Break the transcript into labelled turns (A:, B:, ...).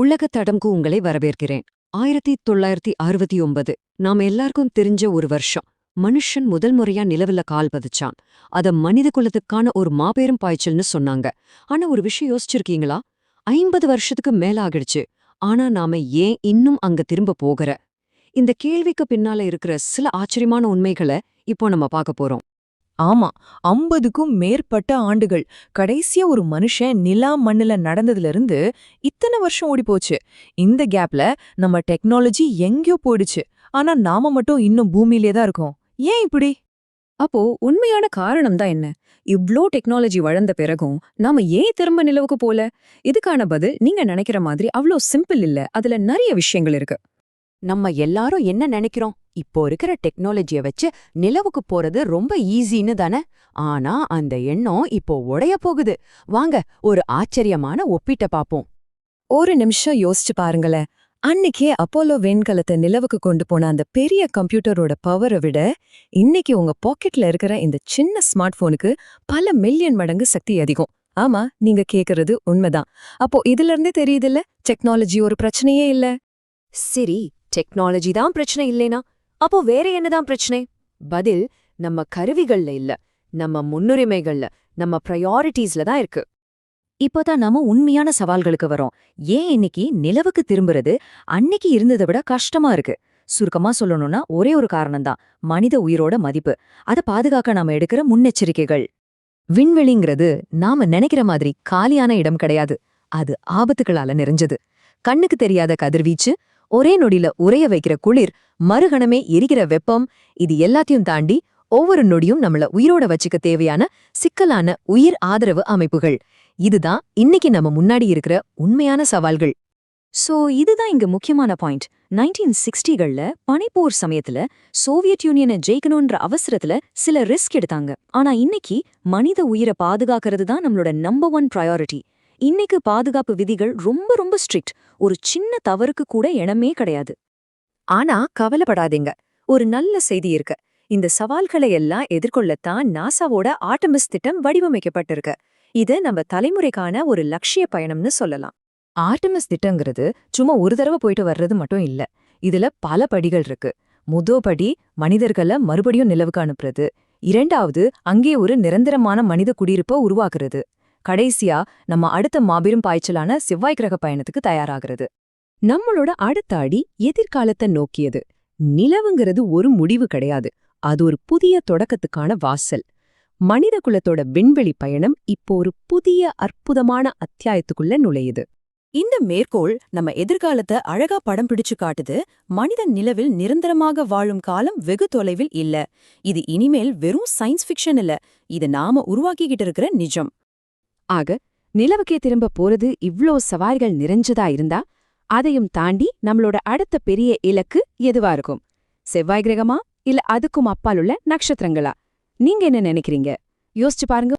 A: உலக தடம்கு உங்களை வரவேற்கிறேன். ஆயிரத்தி தொள்ளாயிரத்தி அறுபத்தி ஒன்பது. நாம எல்லாருக்கும் தெரிஞ்ச ஒரு வருஷம். மனுஷன் முதல் முறையா நிலவுல கால் பதிச்சான். அத மனித குலத்துக்கான ஒரு மாபெரும் பாய்ச்சல்னு சொன்னாங்க. ஆனா ஒரு விஷயம் யோசிச்சிருக்கீங்களா? ஐம்பது வருஷத்துக்கு மேல ஆகிடுச்சு. ஆனா நாம ஏன் இன்னும் அங்க திரும்ப போகற? இந்த கேள்விக்கு பின்னால இருக்கிற சில ஆச்சரியமான உண்மைகளை இப்போ நம்ம பார்க்க போறோம்.
B: ஆமா ஐம்பதுக்கும் மேற்பட்ட ஆண்டுகள். கடைசியா ஒரு மனுஷன் நிலா மண்ணுல நடந்ததுல இருந்து இத்தனை வருஷம் ஓடி போச்சு இந்த கேப்ல நம்ம டெக்னாலஜி எங்கேயோ போயிடுச்சு. ஆனா நாம மட்டும் இன்னும் பூமியிலே தான் இருக்கோம். ஏன் இப்படி?
C: அப்போ உண்மையான காரணம் தான் என்ன? இவ்ளோ டெக்னாலஜி வளர்ந்த பிறகும் நாம ஏன் திரும்ப நிலவுக்கு போல? இதுக்கான பதில் நீங்க நினைக்கிற மாதிரி அவ்ளோ சிம்பிள் இல்ல. அதுல நிறைய விஷயங்கள் இருக்கு.
D: நம்ம எல்லாரும் என்ன நினைக்கிறோம்? இப்போ இருக்கிற டெக்னாலஜிய வச்சு நிலவுக்கு போறது ரொம்ப ஈஸின்னு தானே? ஆனா அந்த எண்ணம் இப்போ உடைய போகுது. வாங்க ஒரு ஆச்சரியமான ஒப்பீட்ட பாப்போம்.
C: ஒரு நிமிஷம் யோசிச்சு பாருங்களேன். அன்னைக்கே அப்போலோ விண்கலத்தை நிலவுக்கு கொண்டு போன அந்த பெரிய கம்ப்யூட்டரோட பவரை விட இன்னைக்கு உங்க பாக்கெட்ல இருக்கிற இந்த சின்ன ஸ்மார்ட் போனுக்கு பல மில்லியன் மடங்கு சக்தி அதிகம். ஆமா நீங்க கேக்குறது உண்மைதான். அப்போ இதுல இருந்தே தெரியுதுல்ல டெக்னாலஜி ஒரு பிரச்சனையே இல்ல.
D: சரி டெக்னாலஜி தான் பிரச்சனை இல்லைனா? அப்போ வேற என்னதான் பிரச்சனை? பதில் நம்ம கருவிகள்ல இல்ல. நம்ம முன்னுரிமைகள்ல நம்ம ப்ரையாரிட்டிஸ்ல தான் இருக்கு.
C: இப்போதான் நாம உண்மையான சவால்களுக்கு வரோம். ஏன் இன்னைக்கு நிலவுக்கு திரும்புறது? அன்னைக்கு இருந்ததை விட கஷ்டமா இருக்கு. சுருக்கமா சொல்லணும்னா ஒரே ஒரு காரணம்தான் மனித உயிரோட மதிப்பு. அதை பாதுகாக்க நாம எடுக்கிற முன்னெச்சரிக்கைகள். விண்வெளிங்கிறது நாம நினைக்கிற மாதிரி காலியான இடம் கிடையாது. அது ஆபத்துகளால நிறைஞ்சது. கண்ணுக்கு தெரியாத கதிர்வீச்சு ஒரே நொடியில உறைய வைக்கிற குளிர் மறுகணமே எரிகிற வெப்பம் இது எல்லாத்தையும் தாண்டி ஒவ்வொரு நொடியும் நம்மள உயிரோட வச்சுக்க தேவையான சிக்கலான உயிர் ஆதரவு அமைப்புகள். இதுதான் இன்னைக்கு நம்ம முன்னாடி இருக்கிற உண்மையான சவால்கள். சோ இதுதான் இங்க முக்கியமான பாயிண்ட். நைன்டீன் சிக்ஸ்டிகள்ல பனிப்போர் சமயத்துல சோவியத் யூனியனை ஜெயிக்கணும்ன்ற அவசரத்துல சில ரிஸ்க் எடுத்தாங்க. ஆனா இன்னைக்கு மனித உயிரை பாதுகாக்கிறது தான் நம்மளோட நம்பர் ஒன் ப்ரையாரிட்டி. இன்னைக்கு பாதுகாப்பு விதிகள் ரொம்ப ரொம்ப ஸ்ட்ரிக்ட் ஒரு சின்ன தவறுக்கு கூட இனமே கிடையாது. ஆனா கவலைப்படாதீங்க. ஒரு நல்ல செய்தி இருக்கு. இந்த சவால்களை எல்லாம் எதிர்கொள்ளத்தான் நாசாவோட ஆட்டமிஸ் திட்டம் வடிவமைக்கப்பட்டிருக்கு. இது நம்ம தலைமுறைக்கான ஒரு லட்சிய பயணம்னு சொல்லலாம். ஆர்டமிஸ் திட்டங்கிறது சும்மா ஒரு தடவை போயிட்டு வர்றது மட்டும் இல்ல. இதுல பல படிகள் இருக்கு. முதோ படி மனிதர்களை மறுபடியும் நிலவுக்கு அனுப்புறது. இரண்டாவது அங்கே ஒரு நிரந்தரமான மனித குடியிருப்பை உருவாக்குறது. கடைசியா நம்ம அடுத்த மாபெரும் பாய்ச்சலான செவ்வாய் கிரக பயணத்துக்கு தயாராகிறது. நம்மளோட அடுத்த அடி எதிர்காலத்தை நோக்கியது. நிலவுங்கிறது ஒரு முடிவு கிடையாது. அது ஒரு புதிய தொடக்கத்துக்கான வாசல். மனித குலத்தோட விண்வெளி பயணம் இப்போ ஒரு புதிய அற்புதமான அத்தியாயத்துக்குள்ள நுழையுது. இந்த மேற்கோள் நம்ம எதிர்காலத்தை அழகா படம் பிடிச்சு காட்டுது. மனிதன் நிலவில் நிரந்தரமாக வாழும் காலம் வெகு தொலைவில் இல்ல. இது இனிமேல் வெறும் சயின்ஸ் ஃபிக்ஷன் இல்ல. இது நாம உருவாக்கிக்கிட்டு இருக்கிற நிஜம். ஆக நிலவுக்கே திரும்ப போறது இவ்ளோ சவால்கள் நிறைஞ்சதா இருந்தா அதையும் தாண்டி நம்மளோட அடுத்த பெரிய இலக்கு எதுவா இருக்கும்? செவ்வாய் கிரகமா? இல்ல அதுக்கும் அப்பாலுள்ள நட்சத்திரங்களா? நீங்க என்ன நினைக்கிறீங்க? யோசிச்சு பாருங்க.